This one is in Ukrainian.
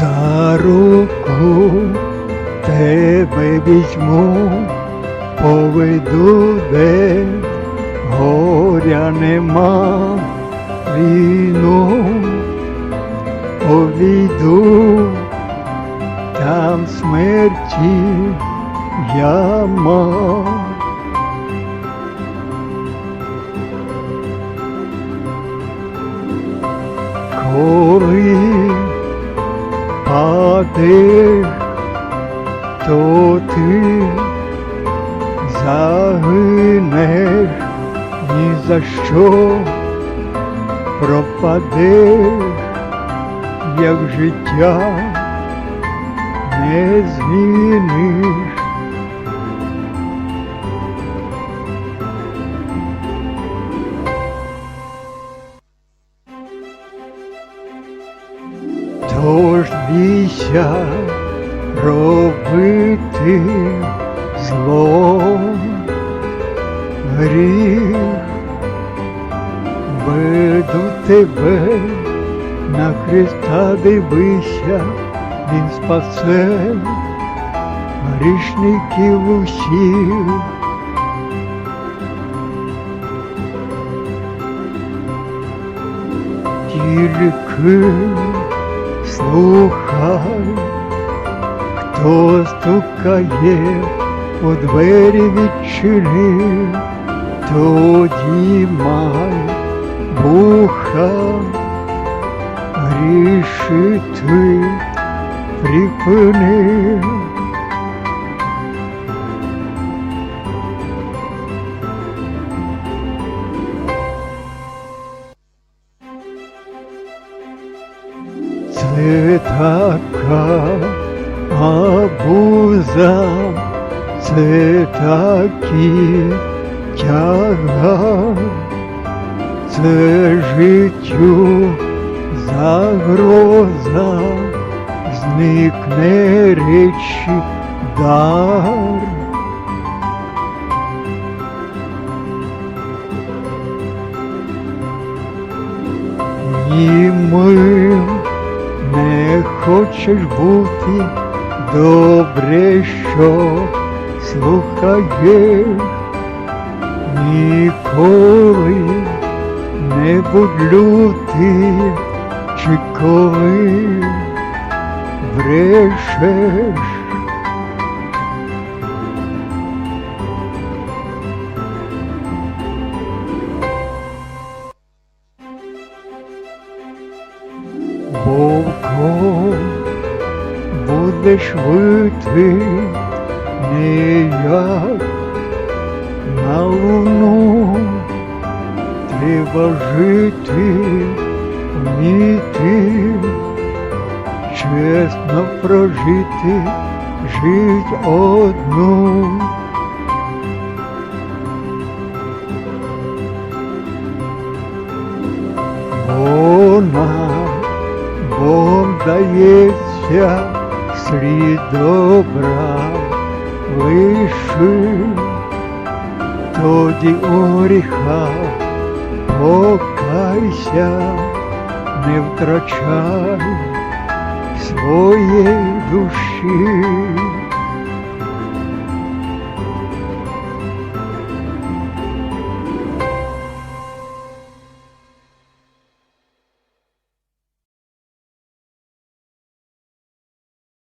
За руку тебе візьму, поведу, де горя нема війну, повіду, там смерті яма. Коли падеш, то ти загинеш ні за що пропадеш, як життя не зміниш. Бійся робити зло, гріх веду тебе, на Христа дивися, Він спасе грішників усіх. Тільки слухай, хто стукає, у двері відчини, тоді май буха грішити припини. Це така абуза, це тяга, це життю загроза, зникне речі дар. Німим не хочеш бути добре, що слухаєш, ніколи не будь лютий, чи коли брешеш. Будеш вити не як на луну, треба жити, вміти, чесно прожити, жить одну. Вона Бог дається слід добра лиши, тоді у гріхах покайся, не втрачай своєї душі.